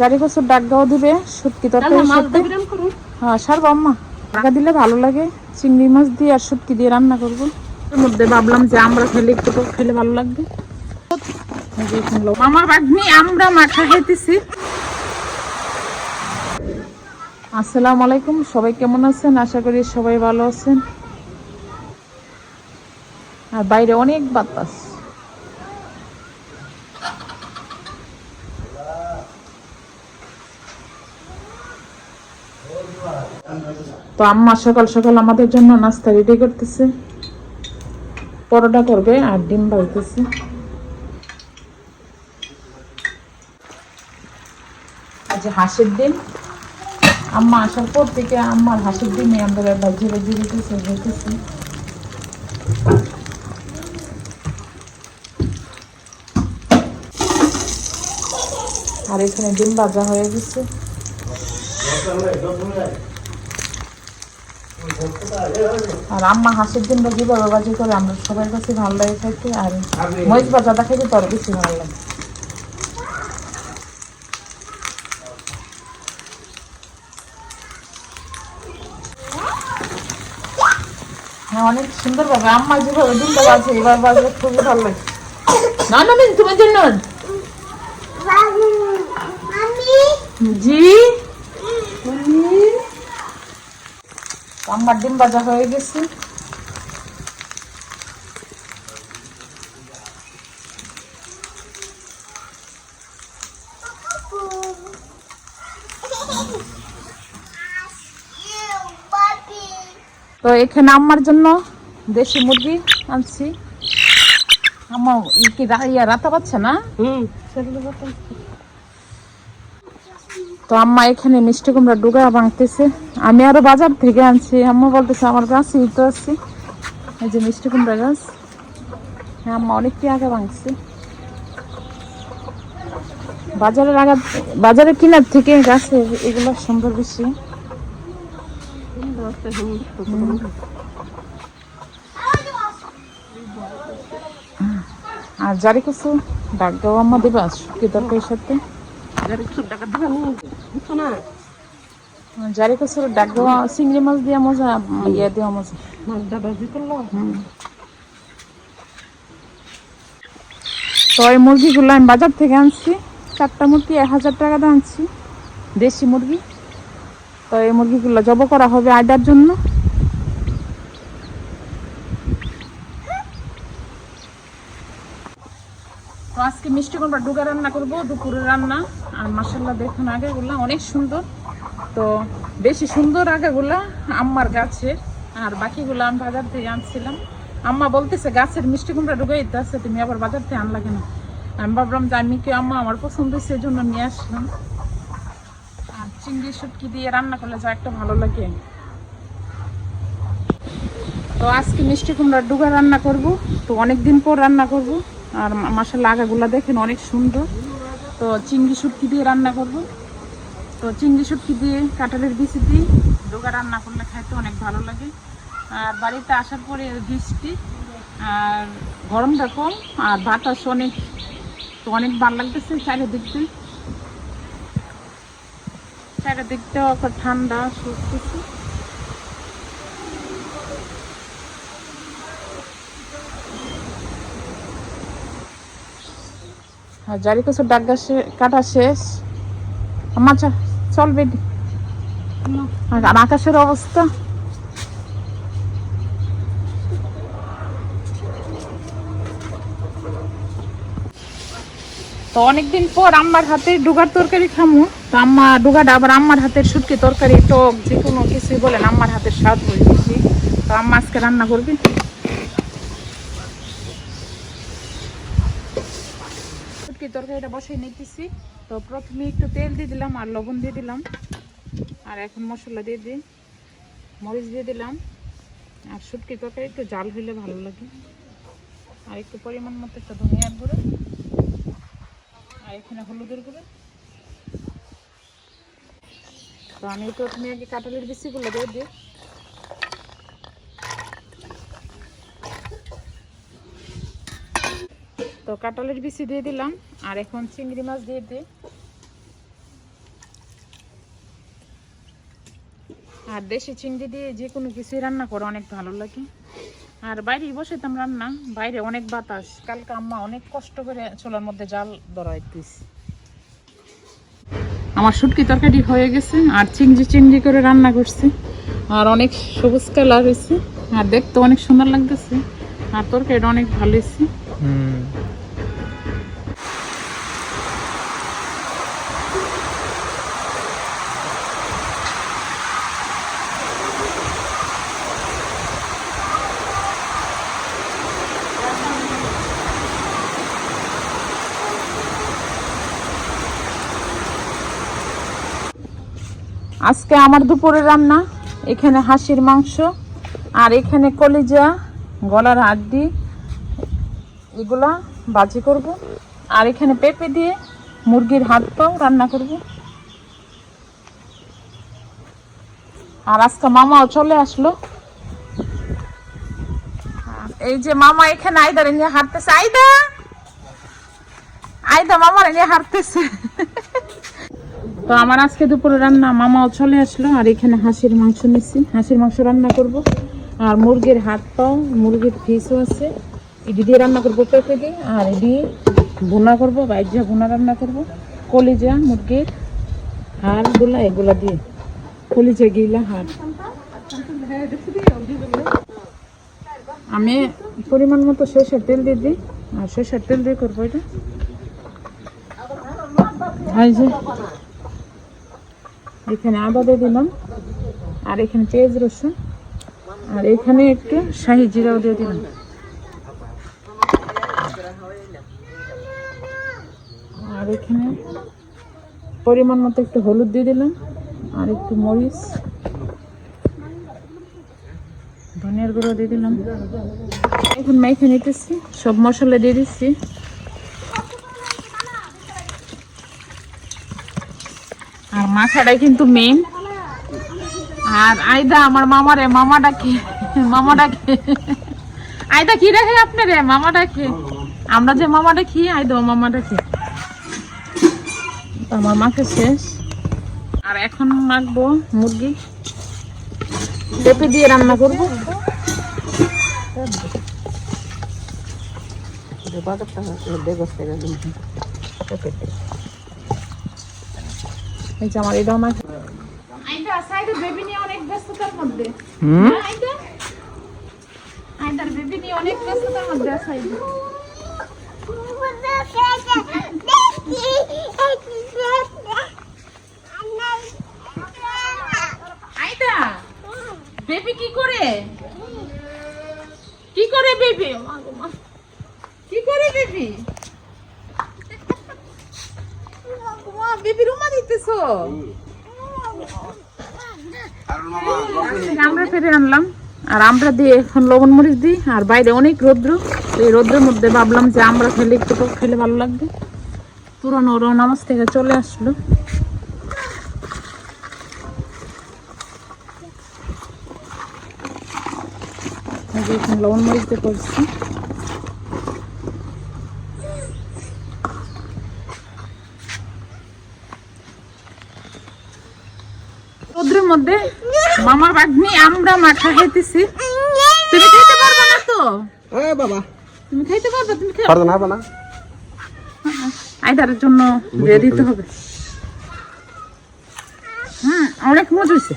জারি কচুর ডাক দেওয়া দিবে শুটকি তরকারির সাথে হ্যাঁ সারবো আম্মা। টাকা দিলে ভালো লাগে চিংড়ি মাছ দিয়ে আর শুটকি দিয়ে রান্না করব। এর মধ্যে ভাবলাম যে আমরা খেলে একটু খেলে ভালো লাগবে। মামার বাগনি আমরা মাখা খাইতেছি। আসসালামু আলাইকুম সবাই কেমন আছেন? আশা করি সবাই ভালো আছেন। আর বাইরে অনেক বাতাস। তো আম্মা সকাল সকাল আমাদের জন্য নাস্তা রেডি করতেছে। পরোটা করবে আর ডিম ভাজতেছে আজ হাঁসের ডিম। আম্মা আসার পর থেকে আম্মার হাঁসের ডিমে আমরা ভাজি ভাজি দিতেছে দিতেছি আর এখানে ডিম ভাজা হয়ে গেছে। আর আম্মা হাঁসের ডিমটা যেভাবে ভাজি করে আমরা সবার কাছে ভালো লাগে খাইতে আর মরিচ ভাজাটা খাইতে তোর বেশি ভালো লাগে। হ্যাঁ অনেক সুন্দর ভাবে আম্মা যেভাবে ডিমটা বাজে এবার বাজলে খুবই ভালো লাগে। না না মিন তোমার জন্য। জি? আমার ডিম ভাজা হয়ে গেছে। তো এখানে আমার জন্য দেশি মুরগি আনছি। আমার কি রাতা পাচ্ছে না? তো আম্মা এখানে মিষ্টি কুমড়া ডুগা ভাঙতেছে আমি আরও বাজার থেকে আনছি। আম্মা বলতেছে, আমার গাছই তো আছে। এই যে মিষ্টি কুমড়া গাছ। হ্যাঁ আম্মা অনেকটি আগে ভাঙছে বাজারের আগা বাজারে কিনার থেকে গাছে এগুলো সুন্দর বেশি। আর জারি কিছু ডাক দেওয়া আম্মা দেবা শুকি তরকারির সাথে। জারি কচুর ডাক দেওয়া চিংড়ি মাছ দিয়ে মজা ইয়ে দেওয়া মজা। তো এই মুরগিগুলো আমি বাজার থেকে আনছি। চারটা মুরগি এক হাজার টাকা দিয়ে আনছি। দেশি মুরগি। তো এই মুরগিগুলো জব করা হবে আডার জন্য। আজকে মিষ্টি কুমড়া ডুগা রান্না করব দুপুরের রান্না। আর মাসাল্লাহ দেখুন আগেগুলা অনেক সুন্দর। তো বেশি সুন্দর আগেগুলা আম্মার গাছের। আর বাকিগুলো আমি বাজার থেকে আনছিলাম। আম্মা বলতেছে, গাছের মিষ্টি কুমড়া ডুগাই আছে তুমি আবার বাজার থেকে আনলা কেন? আমি ভাবলাম যে আমি কি আম্মা আমার পছন্দ সেই জন্য নিয়ে আসলাম। আর চিংড়ি শুটকি দিয়ে রান্না করলে যা একটা ভালো লাগে। তো আজকে মিষ্টি কুমড়ার ডুগা রান্না করব। তো অনেক দিন পর রান্না করব। আর মাসাল্লাহ আগাগুলা দেখেন অনেক সুন্দর। তো চিংড়ি শুটকি দিয়ে রান্না করব। তো চিংড়ি শুটকি দিয়ে কাঁঠালের বিচি দিয়ে ডুগা রান্না করলে খাইতে অনেক ভালো লাগে। আর বাড়িতে আসার পরে বৃষ্টি আর গরমটা কম আর বাতাস অনেক, তো অনেক ভালো লাগতেছে চারিদিক দিয়ে চারিদিকটাও একটা ঠান্ডা সরতেছে আর জারি কচুর ডাক গাছে, কাটা শেষ। আমার চা চল বেডি আর আকাশের অবস্থা? তো অনেকদিন পর আম্মার হাতে ডুগার তরকারি খামু। তো আম্মা ডুগাটা আবার আম্মার হাতের শুটকি তরকারি, টক যে কোনো কিছুই বলেন, আম্মার হাতের স্বাদ হয়ে বেশি তো আম্মা আজকে রান্না করবি? শুটকি তরকারিটা বসাই নিতেছি। তো প্রথমে একটু তেল দিয়ে দিলাম আর লবণ দিয়ে দিলাম। আর এখন মশলা দিয়ে দিই। মরিচ দিয়ে দিলাম। আর শুটকি তরকারি একটু জাল হইলে ভালো লাগে। আর একটু পরিমাণ মতো একটা ধনিয়ার গুঁড়ো। আর এখানে হলুদের গুঁড়ো। তো আমি প্রথমে আগে কাঁঠালের বিচিগুলো দিয়ে দিই। তো কাঁটালের বিচি দিয়ে দিলাম, আর এখন চিংড়ি মাছ দিয়ে দিই। আর দেশি চিংড়ি দিয়ে যে কোনো কিছুই রান্না করে অনেক ভালো লাগে। আর বাইরে বসেতাম রান্না, বাইরে অনেক বাতাস। কালকে আম্মা অনেক কষ্ট করে চোলার মধ্যে জাল ধরাইতিস আমার শুটকি তরকারি হয়ে গেছে, আর চিংড়ি চিংড়ি করে রান্না করছি। আর অনেক সবুজ কালার হয়েছে, আর দেখতে অনেক সুন্দর লাগতেছে। আর তরকারিটা অনেক ভালো হয়েছে। আজকে আমার দুপুরে রান্না, এখানে হাঁসির মাংস, আর এখানে কলিজা, গলার হাড্ডি, এগুলা বাজি করব। আর এখানে পেঁপে দিয়ে মুরগির হাত পাও রান্না করব। আর আজকে মামাও চলে আসলো। এই যে মামা এখানে আইদারে নিয়ে হাঁটতেছে। আইদা আইদা মামারে নিয়ে হাঁটতেছে। তো আমার আজকে দুপুরে রান্না, মামাও চলে আসলো, আর এখানে হাঁসের মাংস নিচ্ছি। হাঁসের মাংস রান্না করব। আর মুরগির হাত পাও, মুরগির ফিসও আছে। এটি দিয়ে রান্না করব পেঁপে দিয়ে, আর এটি ভুনা করব, বাইজা ভুনা রান্না করব। কলিজা মুরগির হাড়গুলা এগুলা দিয়ে। কলিজা, গিলা, হাড়। আমি পরিমাণ মতো সরষের তেল দিয়ে দিই। আর সরষের তেল দিয়ে করব এটা। এই এখানে আদা দিয়ে দিলাম। আর এখানে পেঁয়াজ রসুন। আর এখানে একটু শাহি জিরাও দিয়ে দিলাম। আর এখানে পরিমাণ মতো একটু হলুদ দিয়ে দিলাম। আর একটু মরিচ। ধনিয়ার গুঁড়ো দিয়ে দিলাম। এখন মেখে নিতেছি। সব মশলা দিয়ে দিচ্ছি। মাথাটাই কিন্তু মেন আর আইদা আমার মামারে মামা ডাকে মামা ডাকে আইদা কি রাখে আপনারে? মামা ডাকে আমরা যে মামা ডাকি আইদা ও মামা ডাকে আমার মাকে শেষ। আর এখন মাখবো মুরগি। পেঁপে দিয়ে রান্না করব। এই যে আমার এটাও মাছ। আইদা সাইডে বেবি নিয়ে অনেক ব্যস্ততার মধ্যে। হুম? আইদা বেবি নিয়ে অনেক ব্যস্ততার মধ্যে আছে আইদা আইদা বেবি কি করে? কি করে বেবি কি করে বেবি বেবি রুমা দিতেছো? আমরা ফেরে আনলাম, আর আমরা দিয়ে এখন লবণ মরিচ দিই, আর বাইরে অনেক রৌদ্র। এই রৌদ্রের মধ্যে ভাবলাম যে আমরা খেলে একটু খেলে ভালো লাগবে। পুরনো ওরা নামাজ থেকে চলে আসলো। লবণ মরিচ দিয়ে করছি। রৌদ্রের মধ্যে মামার বাগনি আমরা মাখা খাইতেছি। তুমি খাইতে পারবে না তো? এ বাবা। তুমি খাইতে পারবে তুমি খাও। পারতো না পারবা না। আইদারের জন্য দিয়ে দিতে হবে। হুম অনেক মজা হয়েছে